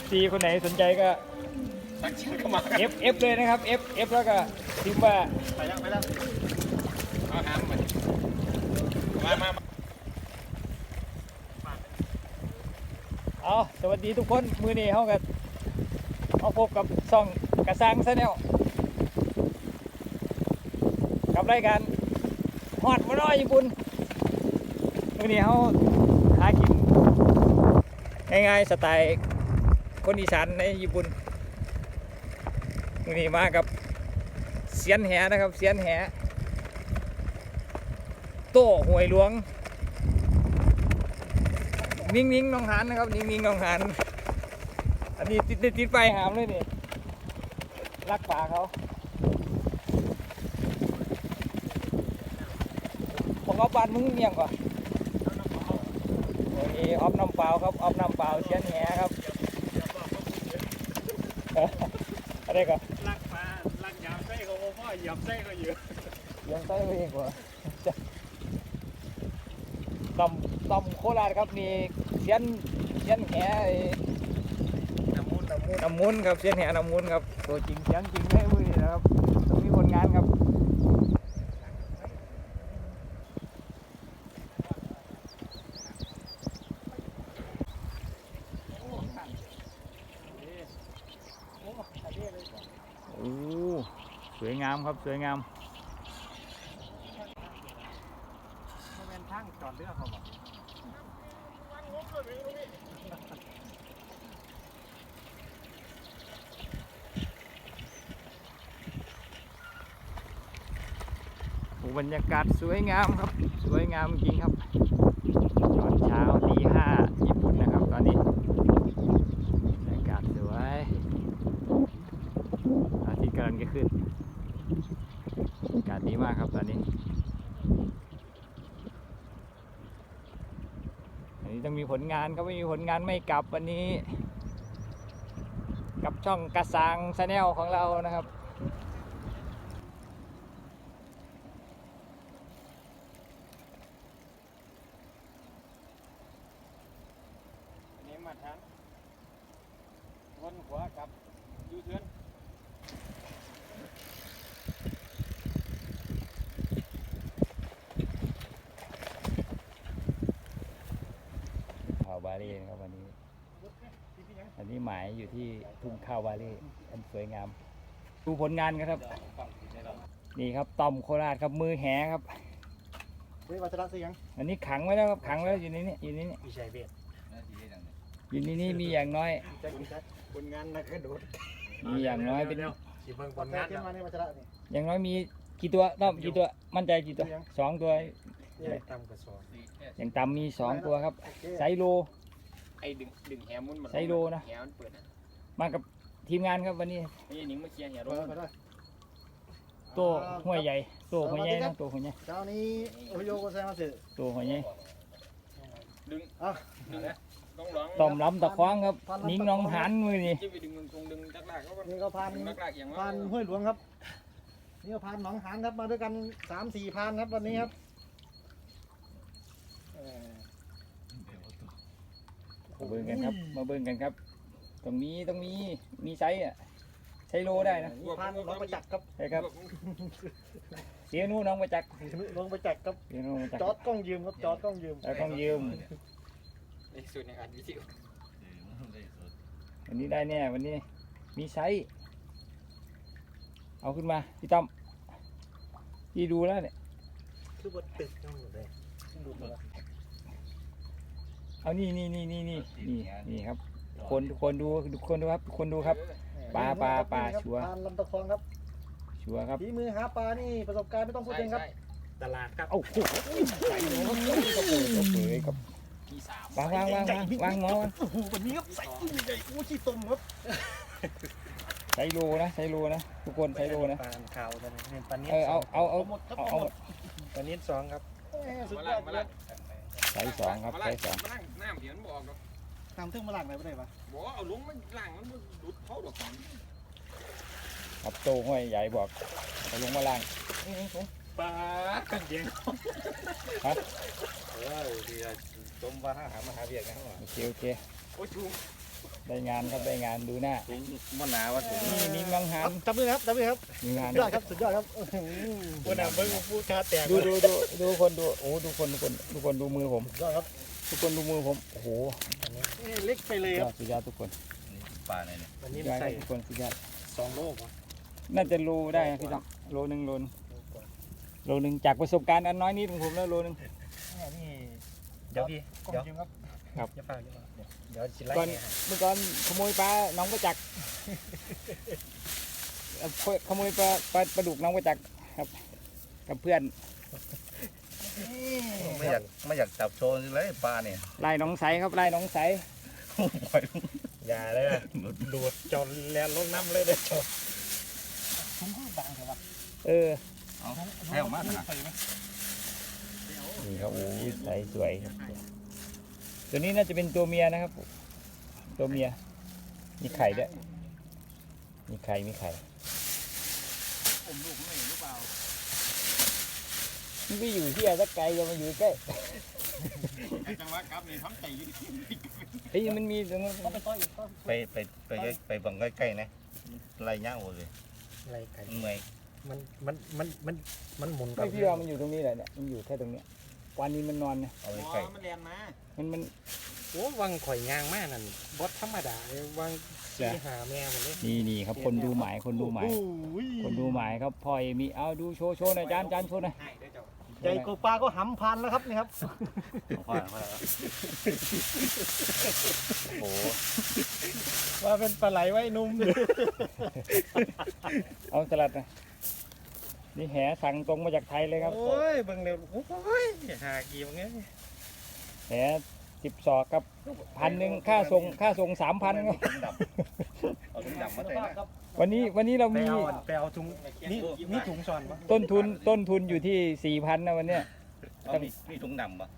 FC คนไหนสนใจก็ทักแชทเข้ามา F F เลยนะครับ F F แล้วก็พิมพ์ว่าไปแล้วไปแล้วเอาหามมามามามาเอาสวัสดีทุกคนมือนี้เขากับเอาพบกับซ่องกระซังซะแนวกับรายการฮอดมาน้อยญี่ปุ่นมือนี้เขาหากินง่ายๆสไตล์ คนอีสานในญี่ปุ่นมือนี้มากับเสียนแหนะครับเสียนแหโต้หวยหลวง นิ่งนิ่งน้องหานนะครับนิ่งนิ่งน้องหานอันนี้ติดติดไฟหามเลยนี่รักป่าเขาบอกเอาปานมึงเมียงก่อนโอ้ยออฟน้ำเปล่าครับออฟน้ำเปล่าเชียนแหครับ อะไรก่อนลักปลาลักยามไส้เขาพ่อเหยียบไส้เขาอยู่ยังใต้ไปเองกว่าตำตำโคราชครับนี่เชียนเชียนแหไอ้น้ำมูนน้ำมูนน้ำมุนครับเส้นแหน้ำมุนครับตัวจริงเสียงจริงเลยมือนี่นะครับต้องมีผลงานครับโอ้สวยงามครับ สวยงามมันเป็นทางจอดเรือเขาบอกโอ้บรรยากาศสวยงามครับ สวยงามจริงครับตอนเช้าตีห้าญี่ปุ่นนะครับ ตอนนี้บรรยากาศสวยอาทิตย์กำลังจะขึ้นอากาศดีมากครับตอนนี้ อันนี้ต้อ งานครับไม่มีผลงานไม่กลับวันนี้ กับช่องกระซังชาแนลของเรานะครับนี่มาทางวนหัวกับยูเทิร์น ข้าวบาเล่นะครับวันนี้ อั นนี้หมายอยู่ที่ทุ่งข้าวบาเล่อันสวยงาม ดูผลงานกันครับ นี่ครับต่อมโคราชครับมือแหครับเฮ้ยวัชระสิยังอันนี้ขังไว้แล้วครับขังไว้แล้วอยู่ในนี้อยู่ในนี้พี่ชัยเวทอยู่ในนี้มีอย่างน้อยแจ็คแจ็คผลงานนักกระโดดมีอย่างน้อยเป็นสิเบิ่งผลงานเนาะอย่างน้อยมีกี่ตัวต้อมกี่ตัวมั่นใจกี่ตัวสองตัวนี่ตำกระสอบอย่างต่ำมีสองตัวครับไซโล ไอ้ดึงดึงแหมุนมันไซโลนะ แหมันเปิดนะมากับทีมงานครับวันนี้นี่นิ้งมาเคลียร์แหไปรถไปได้ตัวห้วยใหญ่ตัวห้วยใหญ่นะตัวห้วยใหญ่เช้านี้โอโยโกไซมาสึตัวห้วยใหญ่ดึงอะดึงนะต้องร้องต่อมล้ำตะคว้างครับนิ้งน้องหันมือนี่จิ้มไปดึงตรงดึงจักรลากเขาก็นี่ก็พานดึงจักรลากอย่างว่าพานห้วยหลวงครับนี่ก็พานหนองหานครับมาด้วยกันสามสี่พานครับวันนี้ครับเอ่อ มาเบิ่งกันครับ มาเบิ่งกันครับ ตรงนี้ตรงนี้มีไซส์อะใช้โลได้นะนี่พานหลวงประจักษ์ครับใช่ครับเสียนู่น้องมาจักหลวงประจักษ์ครับเสียนู่มาจักจอดกล้องยืมครับจอดกล้องยืมแล้วต้องยืมไอ้สุดในอัดวิดีโอวันนี้ได้แน่วันนี้มีไซส์เอาขึ้นมาพี่ต้อมพี่ดูแล้วเนี่ยคือบทตึกทั้งหมดเลยดูตัว เอานี่นี่นี่นี่นี่นี่นี่ครับ คนทุกคนดูทุกคนดูครับทุกคนดูครับปลาปลาปลาชัวร์พานลำตะคองครับชัวร์ครับฝีมือหาปลานี่ประสบการณ์ไม่ต้องพูดเองครับ ตลาดครับเอ้าโอ้โหใส่หนูครับกระเปิดกระเปิดครับมีสามวางวางวางวางวางหมอวางโอ้โหวันนี้ครับใส่กุ้งใหญ่ๆโอ้ขี้ตุ่มครับใส่โลนะใส่โลนะทุกคนใส่โลนะปลาขาวกันเนี่ยปลาเนี้เออเอาเอาเอาหมดครับเอาเอาเอาหมดปลาเนี้สองครับสุดมายล่าองดมาเลล่าย งใส่สองครับมาใส่ล่างสองมาล่างน้ำเดี๋ยวมันบอกหรอกทำทึ่งมาหลังไหนไม่ได้ปะบอกว่าเอาลงมันล่างมันดุดเขาดอกครับโตห้วยใหญ่บอกเอาลงมาล่างปลากันเดียงครับเออดีอะจมว่าหาหามาหาเบียกนะครับโอเคโอเค โอ้ชูม ได้งานครับได้งานดูหน้าถุงมันหนาว่าถุงนี่นี่มังหันจับมือครับจับมือครับมีงานยอดครับสุดยอดครับวันนั้นเบิ้งพูดคาแตกดูดูดูดูคนดูโอ้ดูคนดูคนดูคนดูมือผมยอดครับทุกคนดูมือผมโอ้โหเล็กไปเลยยคอรัดบสุดยอดทุกคนปลาเนี่ยวันนี้ยอดคใส่รับทุกคนสุดยอดสองโลกน่าจะโลได้นะพี่ต้องโลหนึ่งโลหนึ่งโลหนึ่งจากประสบการณ์อันน้อยนิดของผมแล้วโลหนึ่งนี่เดี๋ยวพี่เดี๋ยวครับครับ ดี๋ยวสิไล่ก่อนเมื่อก่อนขโมยปลาน้องประจักษ์ เอ่อขโมยปลาปลาปลาดุกน้องประจักษ์ครับ กับเพื่อนไม่อยากไม่อยากจับโชว์เลยปลาเนี่ยไล่น้องใสครับไล่น้องใสปล่อยอย่าเลยนะดูดจนแลนลงน้ำเลยเด้อจนเออ เอาแค่ออกมาขนาดนี่ครับโอ้ยใสสวยครับ ตัวนี้น่าจะเป็นตัวเมียนะครับ ตัวเมีย มีไข่ด้วย มีไข่ มีไข่ผมลูกไม่เห็นหรือเปล่ามันไปอยู่ที่อะไรสักไกลจะมาอยู่ใกล้จังหวะกลับนี่ทำใจอยู่ดิเฮ้ยมันมีตรงนั้นเขาไปต้อยต้อยไปไปไปใกล้ไปบังใกล้ๆนะไล่ย่างหมดเลยอะไรไก่เมื่อยมันมันมันมันมันหมุนไม่พี่ว่ามันอยู่ตรงนี้แหละเนี่ยมันอยู่แค่ตรงเนี้ย วันนี้มันนอนเนี่ยเอาไปอ๋อใกล้มันเรียนมามันมันโอ้วังข่อยยางมากนั่นบดธรรมดาเลยวังสีหาแม่หมดเลยนี่นี่ครับ คนดูหมายคนดูหมายโอ้ยคนดูหมายครับพ่อยมีเอาดูโชว์โชว์หน่อยจานจานโชว์หน่อยให้ด้วยเจ้าใหญ่กว่าปลาก็หำพันแล้วครับนี่ครับพอแล้วพอแล้วโอ้โหว่าเป็นปลาไหลไว้นุ่มเอาสลัดหนะ นี่แหสั่งตรงมาจากไทยเลยครับ โอ้ยเบิ่งเร็วโอ้ยหากี่วันเงี้ยแหสิบศอกครับพันหนึ่งค่าส่งค่าส่งสามพันครับถุงดำเอาถุงดำมาใส่นะวันนี้วันนี้เราไปมีเอาไปเอาถุงนี่นี่ถุงซอนปะต้นทุนต้นทุนอยู่ที่สี่พันนะวันเนี้ยเอามีมีถุงดำปะ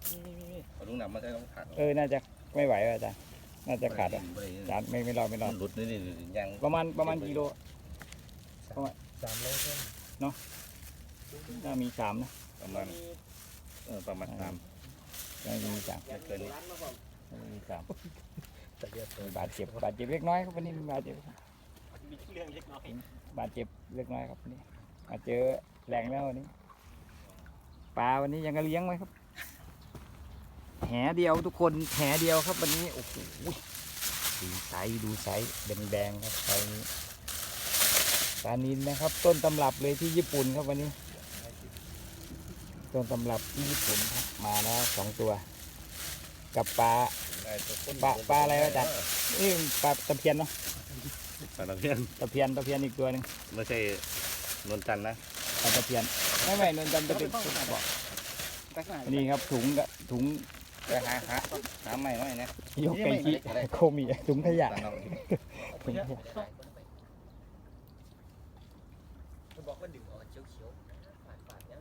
เอาถุงดำมาใส่ต้องขาดเออน่าจะไม่ไหวว่ะอาจารย์น่าจะขาดอะจานไม่ไม่รอดไม่รอมัดนหลุดนี่นี่ยังประมาณประมาณกิโลสามโลเส้น น่ามีสามนะประมาณเออประมาณสามน่าจะมีสามไม่เกินนี้น่าจะมีสามแต่เดียวตัวบาดเจ็บบาดเจ็บเล็กน้อยครับวันนี้มีบาดเจ็บมีเรื่องเล็กน้อยบาดเจ็บเล็กน้อยครับวันนี้มาเจอแหล่งแล้ววันนี้ปลาวันนี้ยังก็เลี้ยงไว้ครับแหเดียวทุกคนแหเดียวครับวันนี้โอ้โหดูไซส์ดูไซส์แดงๆครับไซส์นี้ปลานินนะครับ ต้นตำรับเลยที่ญี่ปุ่นครับวันนี้ ต้นตำรับที่ญี่ปุ่นครับมาแล้วสองตัว กับปลาปลาปลาอะไรวะจ๊ะนี่ปลาตะเพียนเนาะปลาตะเพียนตะเพียนตะเพียนอีกตัวหนึ่งไม่ใช่นวลจันทร์นะปลาตะเพียนไม่ไม่นวลจันทร์จะเป็นตัวบอกนี่ครับถุงกะถุงไปหาหาหาใหม่หน่อยนะยกไปที่โคมีถุงขยะตามเราถุงขยะบอกว่าดึงออกเขียวเขียวฝาดฝาดแล้ว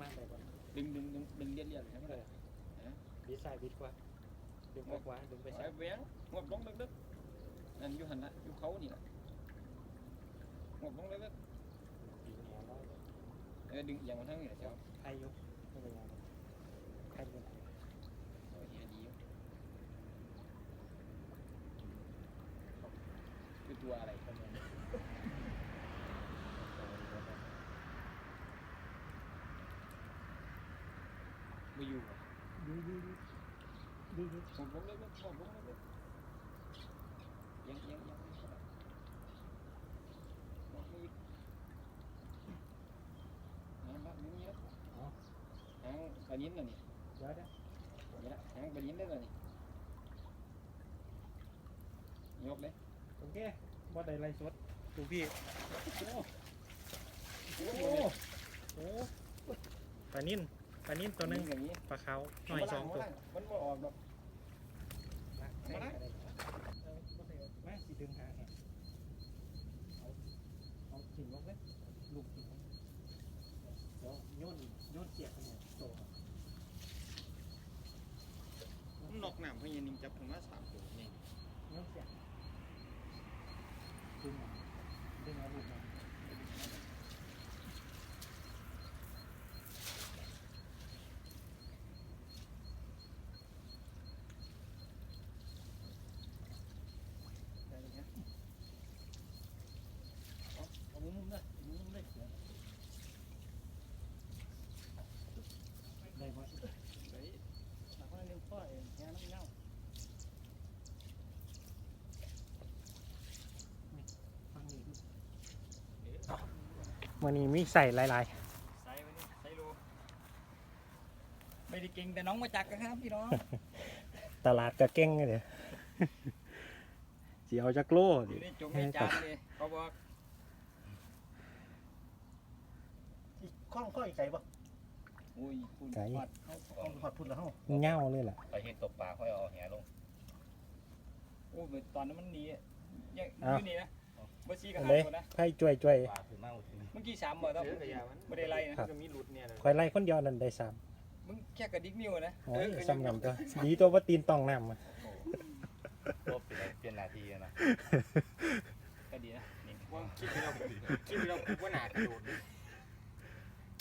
มากเลยก่อน ดึงดึงดึงดึงเลียนเลียนใช่ไหมเลยดีไซน์ดีกว่าดึงออกว่าดึงไปไปใช้แหวงงบลงลึกๆนั่นอยู่หันละอยู่เขานี่แหละงบลงลึกๆเออดึงอย่างมาทั้งนี้เจ้าไทยยุ ไม่อยู่อล็เยังยังเอียังไบกนนี้เนี่ยหางปยิ้นน่ะนี่เดี๋นะนี่ละหางปลานิ้นได้เลยนี่ยกเลยโอเคบ่ได้ไรสดถูกพี่โอ้โหโอ้โหปลานิ่น ปลานิ่นตัวหนึงอย่างนี้ปลาขาวหน่อยสองตัวมันบ่ออกดอกมาละมาสิดึงหาให้เอาเอาถิ่นลงเลยลูกถิ่นลงเดี๋ยวโยนโยนเสียบกันเนี่ยโตนกน้ำพญานิงจับถึงมาสามตัวนี่โยนเสียบดึงเอาดึงเอาลูกมาได้เลยนะเอาเอามุมๆนะมุมๆเลยได้ปะ เฮ้ย หลังว่าเลี้ยงพ่อเองแค่น้ำเน่าฟังนี่ดู วันนี้มีใส่หลายใส่ไปนี่ใส่รูไม่ได้เก่งแต่น้องมาจักกันครับพี่น้อง ๆ ตลาดก็เก่งเลยสิเอาจักโลอดิยู่ในจงในจานเลยเขาบอกข้องข้ออีกไก่ปะอุ้ยคุณไก่ทอดเอาเอาหอดพุ่นแล้วเฮาเง่าเลยล่ะ ไปเห็ดตกปลาค่อยเอาแหลงโอ้ยตอนนั้นมันหนีอะยังอ้าว อยู่นี่นะเมื่อซี่ก็เอาหาเลยคนนะไผ่จ่วยจ่วยปลาคือเมาถึงเมื่อกี้สามบ่ต้องเสือกระยามันไม่ได้ไล่นะมันก็มีหลุดเนี่ยเลยคอยไล่คนเดียวนั่นได้สามมึงแค่กระดิกนิ้วนะโอ้ยสำนำตัวดีตัวว่าตีนต้องน้ำอะรบเปลี่ยนเปลี่ยนหนาทีนะก็ดีนะนี่ว่าคิดไปเราคิดไปเรากูว่าหนากระโดดดิ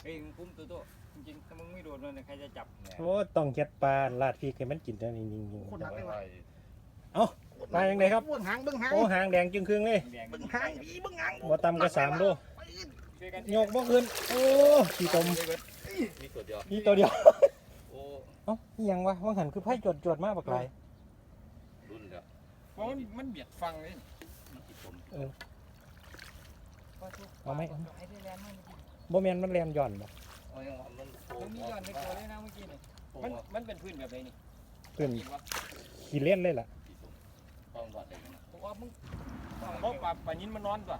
เฮ้ยมึงคุ้มตัวโตจริงๆถ้ามึงไม่โดดมันใครจะจับโอ้ต้องเฮ็ดปลาลาดพริกให้มันกินได้นิ่งคนหักเลยวะๆปลายังไงครับเบื้องหางเบื้องหางโอ้หางแดงจึงครึ่งเลยแดงเบื้องหางอีเบื้องหางบ่ต่ำก็สามโลช่วยกัน โยกบ่ขึ้นโอ้ขี้ตมมีตัวเดียวนี่ตัวเดียวโอ้เอ้าอิหยังวะว่าหันคือไผ่จดจดๆมาบักหลายรุ่นเดียวเพราะมันมันเบียดฟังเลยมันติดผมเอาไหมไอ้ที่แลนด์มันบ่แม่นมันแลนย่อนบ่เอายังมันโผล่มันมีย้อนในตัวเลยนะเมื่อกี้นี่มันมันเป็นพื้นแบบไหนนี่ขึ้นเห็นปะขี้เล่นเลยล่ะต้องวัดเลยนะผมว่ามึงเพราะปลาปลานิ้นมันนอนตัว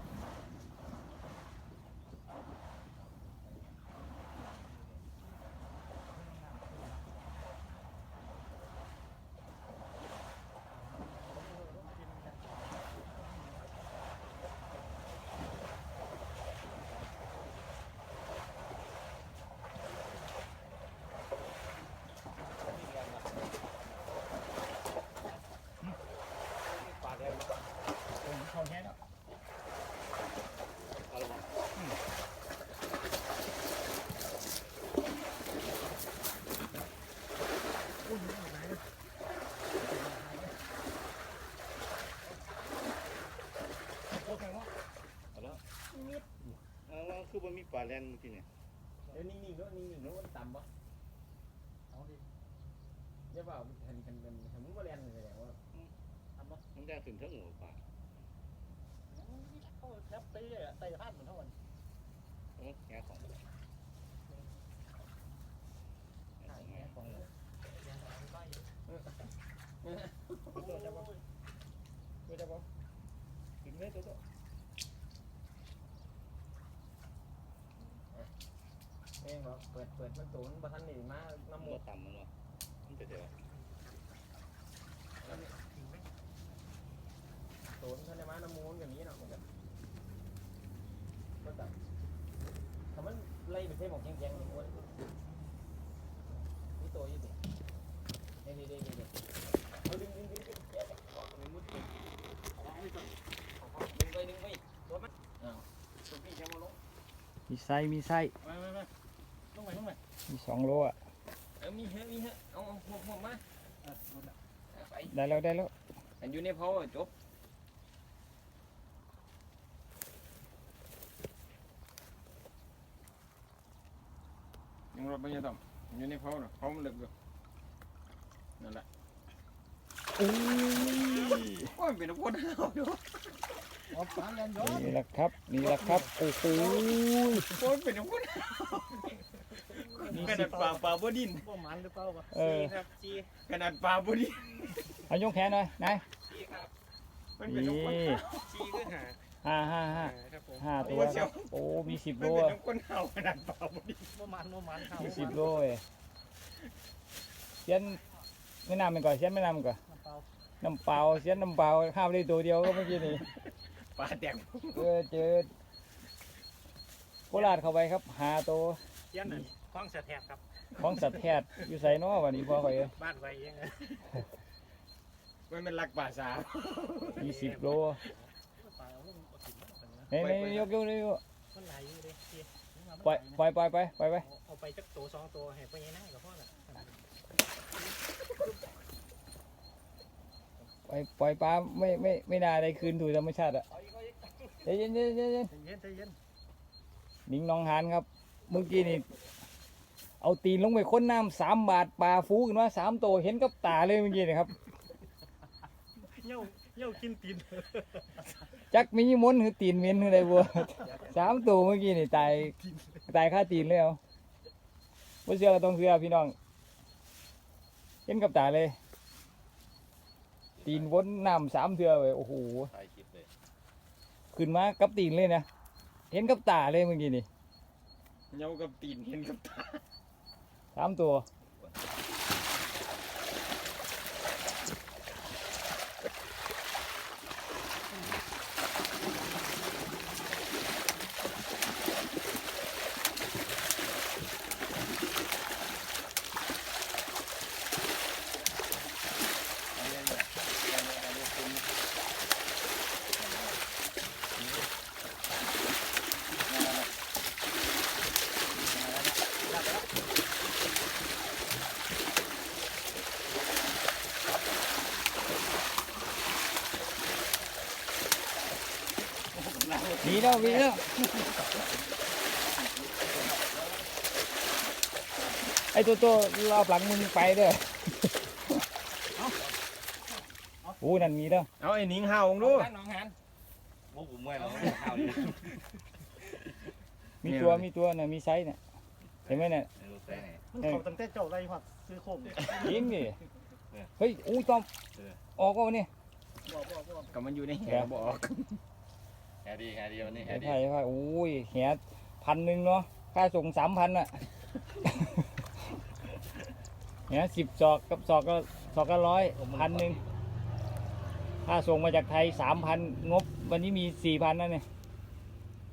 เขาแค่แล้ว เอาละ เอาคือมันมีปลาแลนที่เนี่ยเดี๋ยวนิ่งๆด้วยนิ่งๆด้วยมันต่ำปะเอาดิเดี๋ยวเปล่าเห็นกันเป็นเห็นมึงมาเรียนเลยว่ามันได้ถึงทั้งหัวปลาเขายับไปเลยอะไต่พาดเหมือนเท่ากัน โอ้แง่ของแง่ของ ตัวจะบอกตัวจะบอกถึงเลยตัวโต เอง เหรอเปิดเปิดมันตูนประทันหนีมาน้ำหมมันดต่ำมันวะมันจะเดี๋ยวตูนท่านได้มาน้ำมูลอย่างนี้เนาะมันก็มันแบบถ้ามันไล่ไปเท่หมอกแข็งๆนี่ม้วนนี่ตัวยี่สินี่นี่นี่นี่เอาดึงดึงดึงดึงแกะมันมุดดึงดึงไปดึงไปตัวมันอ้าวตัวพี่แค่มาลงมีไส้มีไส้มามามาลงไปลงไป มีสองโลอะเออมีเฮะมีเฮะเอาเอาหัวหัวมาไปได้แล้วได้แล้วอันอยู่ในเพาจบยังรถไม่ยอมอยู่ในเพาเนาะเพามันลึกอยู่นั่นแหละ โอ้ย เป็นคนเอาอยู่เอาปลาแลนย้อนนี่แหละครับ นี่แหละครับโอ้โหโอ้ยเป็นคนมีขสินาบดปลาปลาบ่ดินบ่มันหรือเปล่าวะเออครับจีขนาดปลาบ่ดินเอายกแขนหน่อยนายจีครับมันเป็นนี่น้ำก้นจีคือหาห้าห้าห้าครับผมห้าตัวครับโอ้มีสิบมัโลนเป็นอะน้ำก้นเห่าขนาดปลาบ่ดินบ่มันบ่มันเข้ามีสิบโลเอ้ยเสียนไม่นำมันก่อนเสียนไม่นำก่อน น้ำเปล่าน้ำเปล่าเสียนน้ำเปล่าข้าวได้ตัวเดียวก็เมื่อกี้นี่ปลาแตกเออเจอโคราชเข้าไปครับหาตัวเสียนนั่นคล้องเสถียรครับ ของสัตว์แพทย์อยู่ใส่น้อวันนี้พ่อข่อยเอ้ยบ้านไว้เองนะมันเป็นลักปลาสาวมีสิบโลปลาเอาลงเอากินมันกันนะไหนไหนยกยกยกมันไหลอยู่เด้พี่ปล่อยปล่อยปล่อยไปปล่อยไปเอาไปจักตัวสองตัวให้ไปยังไงกับพ่อน่ะ ปล่อยปล่อยปลาไม่ไม่ไม่น่าได้คืนถูกธรรมชาติอะใจเย็นใจเย็นใจเย็นใจเย็นใจเย็นหนิงหน้องหานครับ เมื่อกี้นี่เอาตีนลงไปค้นน้ำสามบาทปลาฟูขึ้นมาสามตัวเห็นกับตาเลยเมื่อกี้นี่ครับเหี่ยวเหี่ยวกินตีนจักมีมนต์คือตีนเหม็นคืออะไรบัวสามตัวเมื่อกี้นี่ตายตายค่าตีนเลยเอาบ่เชื่อก็ต้องเชื่อพี่น้องเห็นกับตาเลย ตีนวนน้ำสามเทือเลยโอ้โหถ่ายคลิปเลยขึ้นมากับตีนเลยนะเห็นกับตาเลยเมื่อกี้นี่เหยากับตีนเห็นกับตาสามตัว มีแล้วมีแล้วไอ้ตัวตัวรอบหลังมึงไปเด้อโอ้นั่นมีแล้วเอาไอ้หนิงเห่าของดูบ้านหนองหานโอ้ผมไม่หรอกข้าวนี่มีตัวมีตัวน่ะมีไซส์น่ะเห็นไหมเนี่ยมันเขาตั้งแต่เจ้าไรหัดซื้อโคมยิงดิเฮ้ยอู้ตอมออกก็วันนี้บอกบอกบอกกับมันอยู่ในแหแหบอกแฮดีแฮดีวันนี้แฮไอ้ดีไผ่ไอ้ไผ่โอ้ยแหพันหนึ่งเนาะค่าส่งสามพันอะแหสิบศอกกับศอกก็ศอกก็ร้อยพันหนึ่งค่าส่งมาจากไทยสามพันงบ วันนี้มีสี่พันนั่นเนี่ย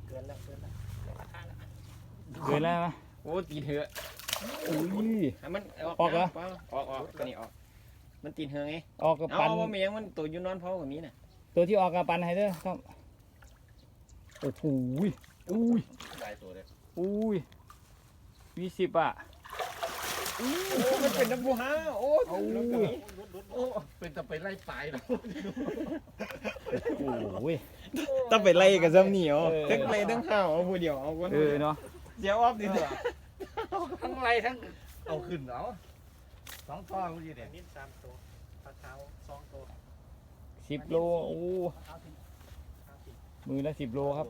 เกินแล้วเกินแล้วเกินแล้วไหมโอ้ตีนเหอะอุ้ยให้มันออกเหรอออกออกตัวนี้ออก มันตีนเหอะไงออกกับเอาปันเอาว่ามีหยังมันตัวอยู่นอนเผากับมีน่ะตัวที่ออกกับปันให้เด้อครับ โอ้โหยอุ้ยหลายตัวเลยอุ้ยมีสิบอะโอ้มันเป็นน้ำบูฮาโอ้โอ้รถกับมีโอ้เป็นแต่ไปไล่ปลายแล้วโอ้ยต้องไปไล่กับซ้ำนี่อ๋อเออทั้งไล่ทั้งข้าวเอาผู้เดียวเอาคนเออเนาะเสียออฟดิทั้งไรทั้งเอาขึ้นเอาสองตัวกูยี่เด็กนี่สามตัวปลาเท้าสองตัวสิบโลโอ้ มือละสิบโลครับ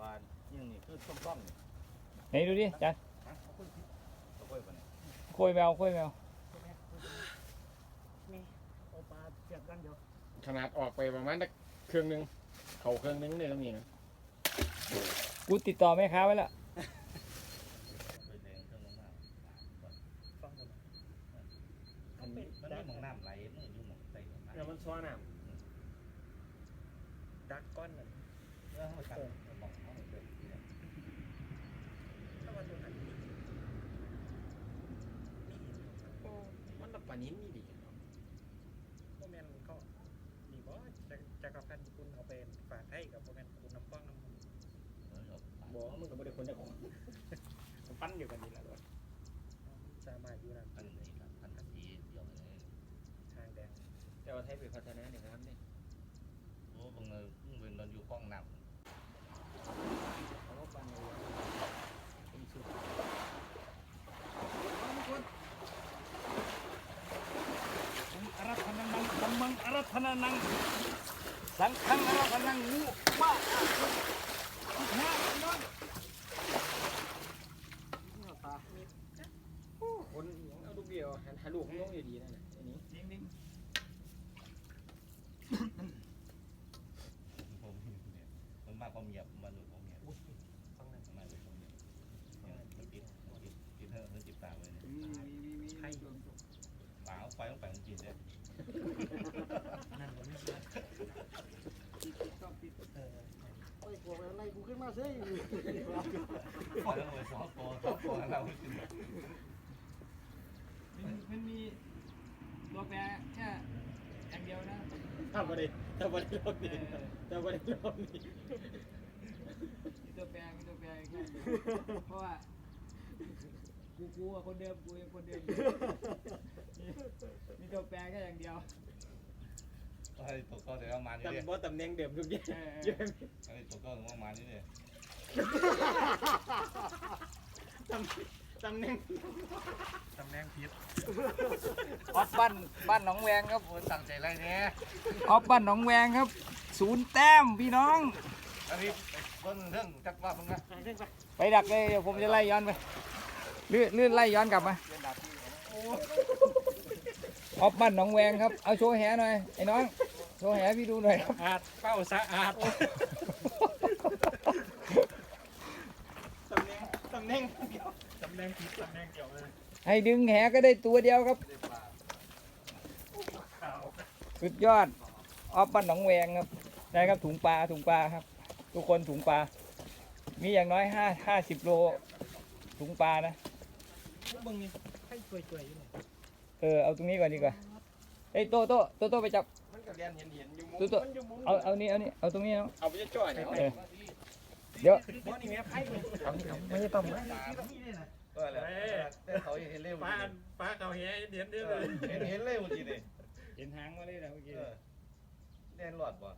วานยังนี่คือต้มต้มไหนดูดิจันเอาไว้ก่อนโคุยแมวโคุยแมวเอาปลาเสียบกันเดียวขนาดออกไปประมาณสักเครื่องหนึง เขาเครื่องหนึงเลยก็มีนะกูติดต่อแม่ค้าไว้แล้วไปแดงเครื่องน้ำฟังกันอันนี้มันมองน้ำไหลมันอยู่มองใต้ต้นไม้เดี๋ยวมันซ้อนอะ ดักก้อนน่ะเออเขาตั้งมองเขาเดินถ้าว่าตัวนั้นมีโอ้มันละปานนี้นี่ดีเนาะโมเมนต์เขามีบ่จะจักรพันธ์คุณเอาไปฝากให้กับโมเมนต์คุณน้ำป้องน้ำมันบอกว่ามันก็บ่ได้คนจะของมันปั้นอยู่กันนี่แหละด้วยสามารถอยู่นั่นพันนี่ครับพันสีเดียวเลยทางแดงแต่ว่าไทยไปพัฒนาเนี่ยครับนี่โอ้บางเงินเงินนอน กล้องนำเอาลูกปันเลยนัธนานังธรรมังอารัธนานัง สังฆังอารัธนนังงูมาาคนะนั่นคนเอาลูกเดียวหันหาลูกของน้องอยู่ดีนะ อะไราซิไฟต้องไปอสองตัวเรามันมันมีตัวแปรแค่อย่างเดียวนะทำมาดิทำมาดิรอบนี้ทำมาดิรอบนี้มีตัวแปรมีตัวแปรแค่เพราะว่ากูกูอะคนเดิมกูยังคนเดิมมีตัวแปรแค่อย่างเดียว ก็ให้ตัวก็เดี๋ยวเอามานี่เลยจำว่าตำแหน่งเดิมทุกอย่างเออ เยอะให้ตัวก็ต้องเอามานี่เลยตำตำแหน่งตำแหน่งผิดออฟบ้านบ้านหนองแวงครับโอ้ยตั้งใจไรเนี่ยออฟบ้านหนองแวงครับ ศูนย์แต้มพี่น้อง อันนี้ต้นเรื่องจักรรอบมึงนะเร่งไปไปดักเลยเดี๋ยวผมจะไล่ย้อนไปลื่นลื่นไล่ย้อนกลับมาออฟบ้านหนองแวงครับ เอาโชว์แหหน่อยไอ้น้อง โชว์แหพี่ดูหน่อยครับ อาดเป้าสะอาดตำแหน่งตำแหน่งเดียวตำแหน่งผิดตำแหน่งเกี่ยวเลยให้ดึงแหก็ได้ตัวเดียวครับข่าวสุดยอด ออฟบ้านหนองแวงครับได้ครับถุงปลาถุงปลาครับ ทุกคนถุงปลา มีอย่างน้อยห้าห้าสิบโล ถุงปลานะมึงนี่ให้ช่วยๆอยู่เนี่ยเออเอาตรงนี้ก่อนดีกว่า เอ้ยโตโตโตโตไปจับมัน ก็เรียนเห็นเห็นอยู่มุมตัวตัวมันอยู่มุมเอาเอานี่เอานี่เอาตรงนี้เอาเอาไปจะจ่อยเนี่ยเออเดี๋ยวบ่นี่แม่ไพ่เลยไม่ใช่ต้มนะก็แหละแต่เขาเห็นเร็วปลาปลาเขาเหี้ยเดียนเดียนเลยเห็นเห็นเร็วจริงเลยเห็นหางมาเลยนะเมื่อกี้แน่นหลอดบ่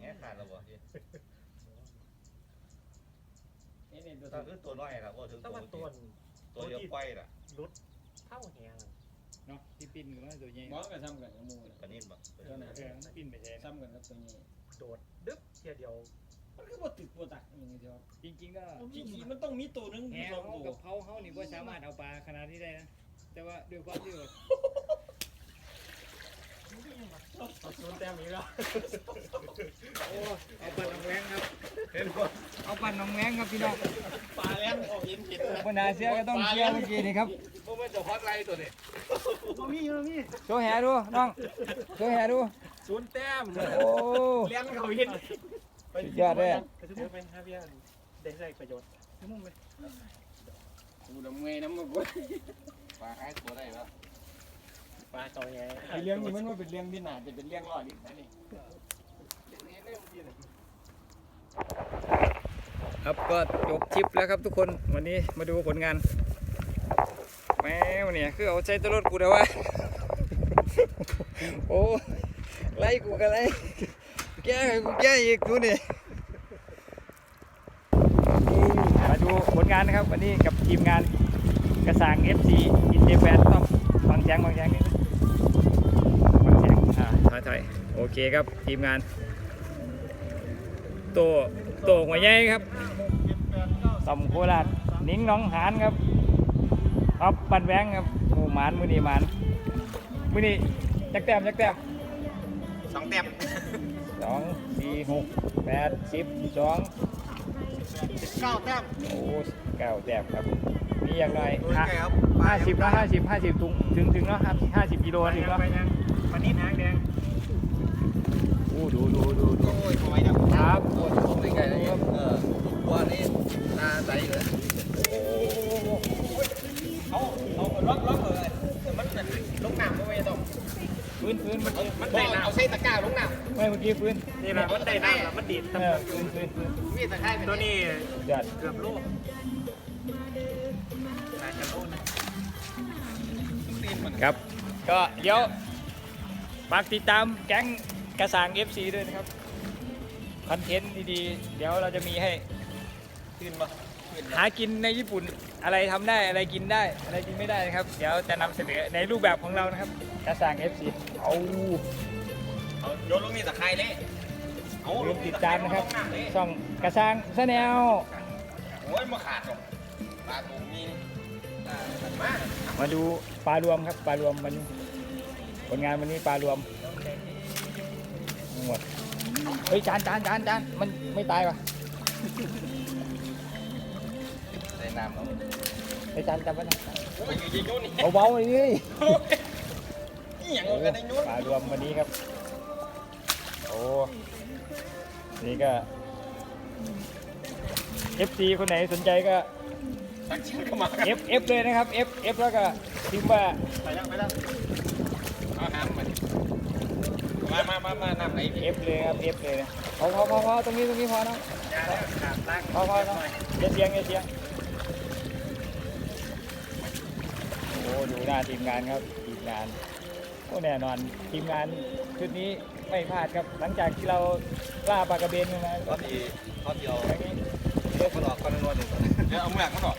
แง่ขาดแล้วบ่นี่นี่ตัวถ้าคือตัวน้อยครับว่าถึงถ้ามันตัวตัวเดียวไปล่ะรุดเท่าแหง เนาะที่ปิ้นกันมาตัวใหญ่หมอก็ซ้ำกันกับหมูเลยปนิ่มบ่ตัวนั้นเออปิ้นไปใช่ซ้ำกันกับตัวนี้โดดดึ๊บเทียเดียวมันก็บ่ตึกบ่ตักอย่างเดียวจริงๆก็จริงๆมันต้องมีตัวหนึงแหมีสองเขาตัวกับเขาเขานี่ว่าสามารถเอาปลาขนาดนี้ได้นะแต่ว่าด้วยความที่ว่า เอาศูนย์แต้มอีกแล้วโอ้เอาปั่นน้องแวงครับเห็นบ่เอาปั่นน้องแวงครับพี่น้องปลาแล่นออกเห็นเห็นเลยคนหาเสียก็ต้องเชียร์เมื่อกี้นี่ครับพวกมันจะฮอตไลน์ตัวนี้บ่มีบ่มีโชว์แหดูน้องโชว์แหดูศูนย์แต้มโอ้เลี้ยงเขาเห็นสุดยอดเลยอะถือเป็นฮาเบียนได้ใช้ประโยชน์กูดำเงยน้ำมันกูปลาหายตัวได้แล้ว ปลาเขาแหงไอเลี้ยงนี่มันว่าเป็นเลี้ยงที่หนาจะเป็นเลี้ยงรอดอีกนะนี่ครับก็จบทริปแล้วครับทุกคนวันนี้มาดูผลงานแมวเนี่ยคือเอาใจตลอดกูแต่ว่าโอ้ไล่กูกันไล่แก้ให้กูแก้อีกดูนี่มาดูผลงานนะครับวันนี้กับทีมงานกระสาง FC อินเตอร์แฟนต้องฟังแจ้งฟังแจ้งนี่ เคครับทีมงาน โตโตหัวใหญ่ครับต่อมโคราชนิ้งหน้องหานครับครับบันแวงครับโอ้หมานมือนี้หมานมือนี้จักแต้มจักแต้มสองแต้มสองสี่หกแปดสิบสองเก้าแต้มโอ้เก้าแต้มครับมีอย่างไรตัวใหญ่ครับห้าสิบเนาะห้าสิบห้าสิบถุงถึงถึงเนาะครับห้าสิบกิโลถึงเนาะไปยังปลานิ่มหางแดงโอ้ ดูดูดูดูโอ้ยไมเนี่ยครับผมไม่ไกลเลยเออว่านี่น่าใจเลยเอาเอาล็อกล็อกเลยมันลงน้ำไม่ต้องฟื้นฟื้นมันได้เอาใส่ตะกร้าลงน้ไม่เมื่อกี้ฟื้นนี่แหละมันได้น้ำแล้วมันดีดฟื้นฟื้นฟื้นมีตะไคร้ตัวนี้เกือบโลน่จะลนะตีนมันครับ ก็เดี๋ยวฝากติดตามแก๊ง กระสาง FC ด้วยนะครับ คอนเทนต์ดีๆ เดี๋ยวเราจะมีให้ตีนปะหากินในญี่ปุ่นอะไรทำได้อะไรกินได้ อะไรกินไม่ได้นะครับ เดี๋ยวจะนำเสนอในรูปแบบของเรานะครับ กระสาง FC เอา เอาโยนลงนี่ตะไคร้เลยเอาลืมติดตามนะครับช่องกระสางชาแนลโอ้ยมาขาดหรอกปลาตรงนี้ตมามาดูปลารวมครับปลารวมวันนี้ผลงานวันนี้ปลารวมทั้ง หมดเฮ้ยจานจานจานจานมันไม่ตายป่ะใส่น้ำเอาไอ้จานจับไว้นะโอ้ยยิงยุ่นนี่เบาๆเลยนี่นี่อย่างกันในยุ่นปลารวมวันนี้ครับ โอ้นี่ก็ FC คนไหนสนใจก็ทักชื่อเข้ามา F F เลยนะครับ F F แล้วก็พิมพ์ว่าไปแล้วไปแล้วเอาหาม มามามามาน้ำไหน F เลยครับ F เลยนะพอพอพอพอตรงนี้ตรงนี้พอนะยาแล้วขาดตั้งพอพอพออย่าเสียงอย่าเสียงโอ้ดูหน้าทีมงานครับทีมงานโอ้แน่นอนทีมงานชุดนี้ไม่พลาดครับหลังจากที่เราล่าปลากระเบนมาก็ที่เขาเดียวอย่างนี้เลือกกคนนวดหนึ่งเดี๋ยวเอาเมือกมันออก